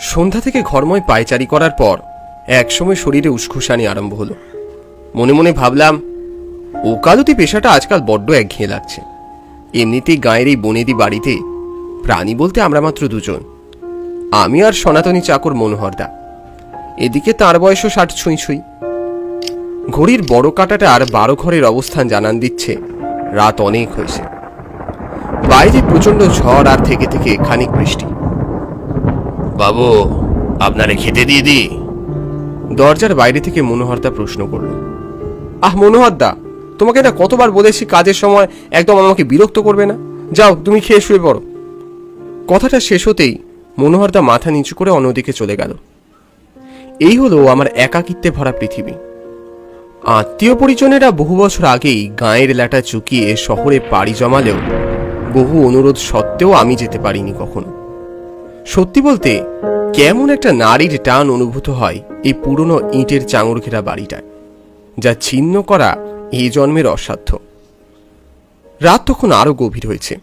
সন্ধ্যা থেকে ঘরময় পায়চারি করার পর একসময় শরীরে উসখুসানি আরম্ভ হলো। মনে মনে ভাবলাম, ওকালতি পেশাটা আজকাল বড্ড একঘেয়ে লাগছে। এমনিতেই গাঁয়ের এই বনেদি বাড়িতে প্রাণী বলতে আমরা মাত্র দুজন। আমি আর সনাতনী চাকর মনোহরদা। এদিকে তার বয়সও ষাট ছুঁই ছুঁই। ঘড়ির বড় কাটাটা আর বারো ঘরের অবস্থান জানান দিচ্ছে, রাত অনেক হয়েছে। বাইরে প্রচণ্ড ঝড় আর থেকে থেকে খানিক বৃষ্টি। বাবু, আপনারে খেতে দিয়ে দি দরজার বাইরে থেকে মনোহরদা প্রশ্ন করল, আহ, মনোহরদা, তোমাকে না কতবার বলেছি কাজের সময় একদম আমাকে বিরক্ত করবে না? যাও, তুমি খেয়ে শুয়ে পড়ো। কথাটা শেষ হতেই মনোহরদা মাথা নিচু করে অন্যদিকে চলে গেল। এই হলো আমার একাকিত্বে ভরা পৃথিবী। আত্মীয় পরিজনেরা বহু বছর আগেই গাঁয়ের ল্যাটা চুকিয়ে শহরে পাড়ি জমালেও বহু অনুরোধ সত্ত্বেও আমি যেতে পারিনি কখনো। সত্যি বলতে, কেমন একটা নারীর টান অনুভূত হয় এই পুরনো ইঁটের চাঙর ঘেরা বাড়িটায়, যা ছিন্ন করা এই জন্মের অসাধ্য। রাত তখন আরও গভীর হয়েছে।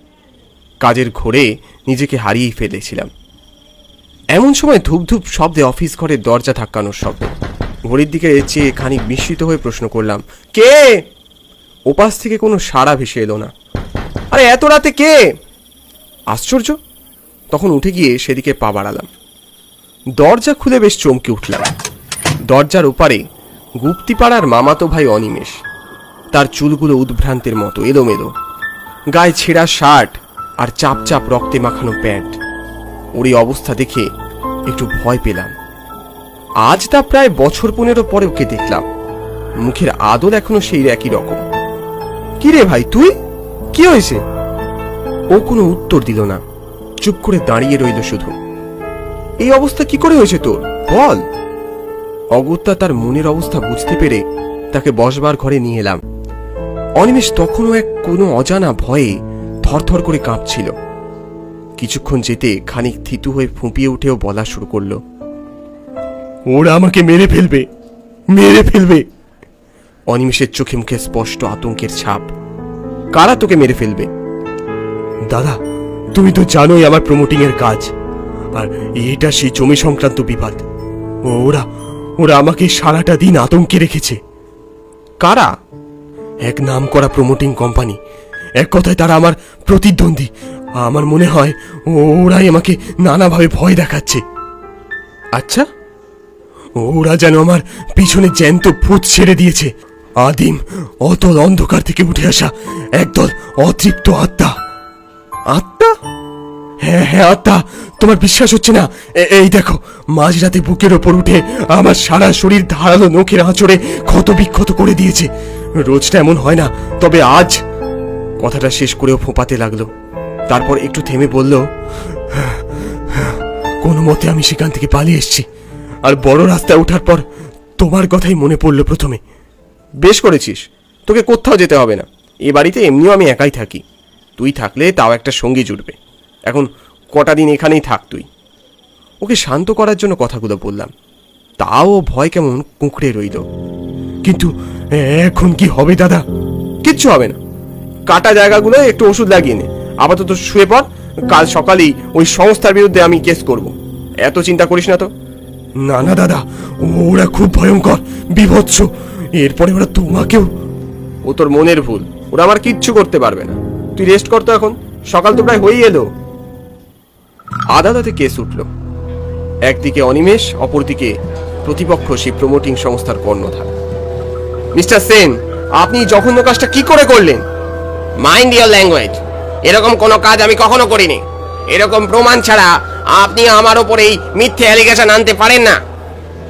কাজের ঘোরে নিজেকে হারিয়েই ফেলেছিলাম। এমন সময় ধূপ ধূপ শব্দে অফিস ঘরের দরজা ধাক্কানোর শব্দ। ঘড়ির দিকে চেয়ে খানিক বিস্মিত হয়ে প্রশ্ন করলাম, কে? ওপাশ থেকে কোনো সাড়া ভেসে এলো না। আরে, এত রাতে কে? আশ্চর্য তখন উঠে গিয়ে সেদিকে পা বাড়ালাম। দরজা খুলে বেশ চমকে উঠলাম। দরজার ওপারে গুপ্তিপাড়ার মামাতো ভাই অনিমেষ। তার চুলগুলো উদ্ভ্রান্তের মতো, এলোমেলো। গায়ে ছেঁড়া শার্ট আর চাপ চাপ রক্তে মাখানো প্যান্ট। ওর এই অবস্থা দেখে একটু ভয় পেলাম। আজ তা প্রায় বছর পনেরো পরে ওকে দেখলাম। মুখের আদল এখনও সেই একই রকম। কিরে ভাই, তুই? কি হয়েছে? ও কোনো উত্তর দিল না। চুপ করে দাঁড়িয়ে রইল শুধু। এই অবস্থা কি করে হয়েছে তোর? বল। অগত্যা তার মনের অবস্থা বুঝতে পেরে তাকে বসবার ঘরে নিয়ে এলাম। অনিমেষ তখনও এক কোনো অজানা ভয়ে থরথর করে কাঁপছিল। কিছুক্ষণ যেতে খানিক থিতু হয়ে ফুঁপিয়ে উঠেও বলা শুরু করল, ওরা আমাকে মেরে ফেলবে মেরে ফেলবে। অনিমেষের চোখে মুখে স্পষ্ট আতঙ্কের ছাপ, কারা তোকে মেরে ফেলবে? দাদা তুমি তো জানোই আমার প্রমোটিং এর কাজ। আর এটা সেই জমি সংক্রান্ত বিবাদ। ওরা ওরা আমাকে সারাটা দিন আতঙ্কে রেখেছে। কারা? এক নাম করা প্রমোটিং কোম্পানি এক কথায় তারা আমার প্রতিদ্বন্দ্বী। আমার মনে হয় ওরাই আমাকে নানাভাবে ভয় দেখাচ্ছে। আচ্ছা? ওরা যেন আমার পিছনে জ্যান্ত ভূত ছেড়ে দিয়েছে। আদিম, অতল অন্ধকার থেকে উঠে আসা একদল অতৃপ্ত আত্মা। আত্মা? হ্যাঁ হ্যাঁ আত্মা, তোমার বিশ্বাস হচ্ছে না। এই দেখো, মাঝরাতে বুকের ওপর উঠে আমার সারা শরীর ধারালো নখের আঁচড়ে ক্ষত বিক্ষত করে দিয়েছে। রোজটা এমন হয় না, তবে আজ কথাটা শেষ করেও ফোঁপাতে লাগল। তারপর একটু থেমে বলল, কোনো মতে আমি সেখান থেকে পালিয়ে এসেছি। আর বড় রাস্তায় ওঠার পর তোমার কথাই মনে পড়ল প্রথমে। বেশ করেছিস, তোকে কোথাও যেতে হবে না। এ বাড়িতে এমনিও আমি একাই থাকি। তুই থাকলে তাও একটা সঙ্গী জুটবে। এখন কটা দিন এখানেই থাক তুই। ওকে শান্ত করার জন্য কথাগুলো বললাম। তাও ভয় কেমন কুঁকড়ে রইল। কিন্তু এখন কি হবে দাদা? কিচ্ছু হবে না। কাটা জায়গাগুলো একটু ওষুধ লাগিয়ে নে। আপাতত শুয়ে পড়। কাল সকালেই ওই সংস্থার বিরুদ্ধে আমি কেস করব। এত চিন্তা করিস না তো? না না দাদা। ওরা খুব ভয়ঙ্কর বিভৎস। এরপরে ওরা তোমাকেও ও তোর মনের ভুল। ওরা আমার কিচ্ছু করতে পারবে না। তুই রেস্ট কর তো এখন। সকাল তো প্রায় হয়েই এলো। আদালতে কেস উঠল। একদিকে অনিমেষ, অপরদিকে প্রতিপক্ষ সেই প্রমোটিং সংস্থার কর্ণধার। মিস্টার সেন, আপনি জঘন্য কাজটা কি করে করলেন? মাইন্ড ইয়ার ল্যাঙ্গুয়েজ এরকম কোনো কাজ আমি কখনো করিনি। এরকম প্রমাণ ছাড়া আপনি আমার ওপর এই মিথ্যে অ্যালিগেশন আনতে পারেন না।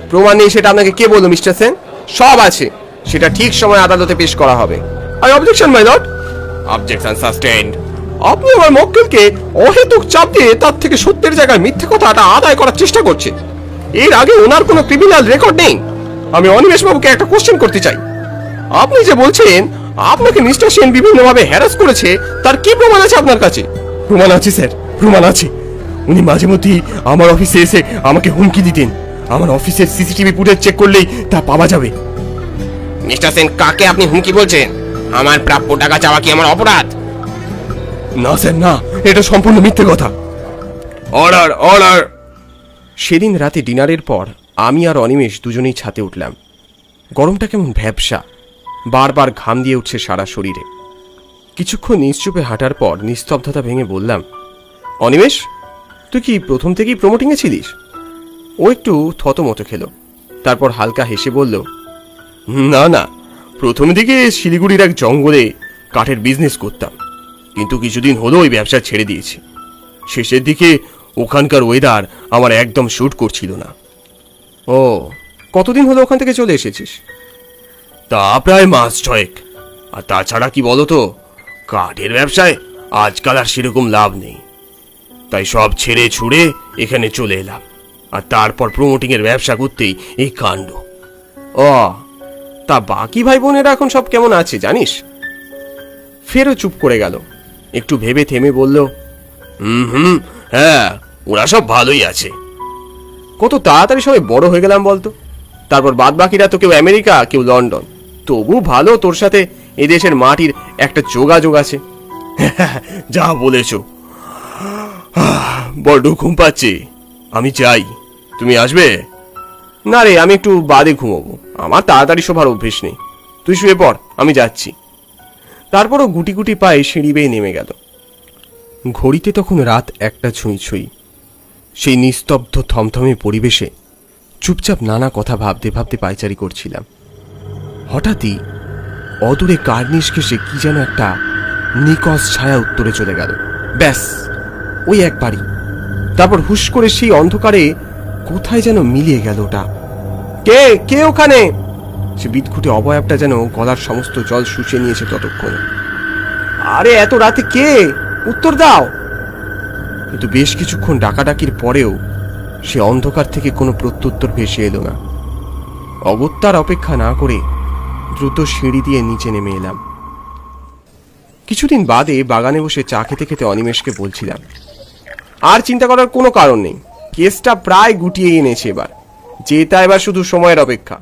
প্রমাণ নেই সেটা আপনাকে কে বলল, মিস্টার সেন? সব আছে। সেটা ঠিক সময় আদালতে পেশ করা হবে। I objection my lord objection sustained আপনি আমার মক্কেলকে অহেতুক চাপ দিয়ে তার থেকে সত্যের জায়গায় মিথ্যে কথাটা আদায় করার চেষ্টা করছেন এর আগে ওনার কোনো ক্রিমিনাল রেকর্ড নেই। আমি অনিমেষ বাবুকে একটা কোশ্চেন করতে চাই। আপনি যে বলছেন, আপনাকে মিস্টার সেন বিভিন্নভাবে হ্যারাস করেছে, তার কি প্রমাণ আছে আপনার কাছে? প্রমাণ আছে, স্যার, প্রমাণ আছে। উনি মাঝে মধ্যেই আমার অফিসে এসে আমাকে হুমকি দিতেন। আমার অফিসের সিসিটিভি ফুটেজ চেক করলেই তা পাওয়া যাবে। মিস্টার সেন, কাকে আপনি হুমকি বলছেন? আমার প্রাপ্য টাকা চাওয়া কি আমার অপরাধ? না স্যার না। এটা সম্পূর্ণ মিথ্যে কথা। অর্ডার অর্ডার সেদিন রাতে ডিনারের পর আমি আর অনিমেষ দুজনেই ছাতে উঠলাম। গরমটা কেমন ভ্যাবসা। বারবার ঘাম দিয়ে উঠছে সারা শরীরে। কিছুক্ষণ নিশ্চুপে হাঁটার পর নিস্তব্ধতা ভেঙে বললাম অনিমেষ তুই কি প্রথম থেকেই প্রমোটিংয়ে ছিলিস? ও একটু থতমতো খেলো। তারপর হালকা হেসে বলল না না প্রথম দিকে শিলিগুড়ির এক জঙ্গলে কাঠের বিজনেস করতাম, কিন্তু কিছুদিন হলো ওই ব্যবসা ছেড়ে দিয়েছি। শেষের দিকে ওখানকার ওয়েদার আমার একদম শ্যুট করছিল না। ও, কতদিন হলো ওখান থেকে চলে এসেছিস? তা প্রায় মাস ছয়েক। আর তাছাড়া কি বলতো, কাঠের ব্যবসায় আজকাল আর সেরকম লাভ নেই। তাই সব ছেড়ে ছুড়ে এখানে চলে এলাম। আর তারপর প্রমোটিং এর ব্যবসা করতেই এই কাণ্ড। ও তা বাকি ভাই বোনেরা এখন সব কেমন আছে জানিস? ফেরও চুপ করে গেল। একটু ভেবে থেমে বলল, হুম হুম হ্যাঁ ওরা সব ভালোই আছে। কত তাড়াতাড়ি সবাই বড় হয়ে গেলাম বলতো। তারপর বাদ বাকিরা তো কেউ আমেরিকা, কেউ লন্ডন। তবু ভালো তোর সাথে এদেশের মাটির একটা যোগাযোগ আছে। যা বলেছ। বড্ড ঘুম পাচ্ছে। আমি চাই। তুমি আসবে? না রে, আমি একটু বাদে ঘুমোবো। আমার তাড়াতাড়ি শোভার অভ্যেস নেই। তুই শুয়ে পড়, আমি যাচ্ছি। তারপরও গুটি গুটি পায়ে সিঁড়ি বেয়ে নেমে গেল। ঘড়িতে তখন রাত একটা ছুঁই ছুঁই। সেই নিস্তব্ধ থমথমে পরিবেশে চুপচাপ নানা কথা ভাবতে ভাবতে পায়চারি করছিলাম। হঠাৎই অদূরে কার্নিশ ঘেসে কি যেন একটা নিকস ছায়া উত্তরে চলে গেল। ব্যাস, ওই একবারই তারপর হুশ করে সেই অন্ধকারে কোথায় যেন মিলিয়ে গেল ওটা। কে? কে ওখানে? সে বিদঘুটে অবয়বটা যেন গলার সমস্ত জল শুষে নিয়েছে ততক্ষণে। আরে, এত রাতে কে? উত্তর দাও। কিন্তু বেশ কিছুক্ষণ ডাকাডাকির পরেও সে অন্ধকার থেকে কোনো প্রত্যুত্তর ভেসে এলো না। অগত্যার অপেক্ষা না করে দ্রুত সিঁড়ি দিয়ে নিচে নেমে এলাম। কিছুদিন বাদে বাগানে বসে চা খেতে খেতে অনিমেষকে বলছিলাম, আর চিন্তা করার কোনো কারণ নেই। কেসটা প্রায় গুটিয়ে এনেছে এবার। জেতা এবার শুধু সময়ের অপেক্ষা।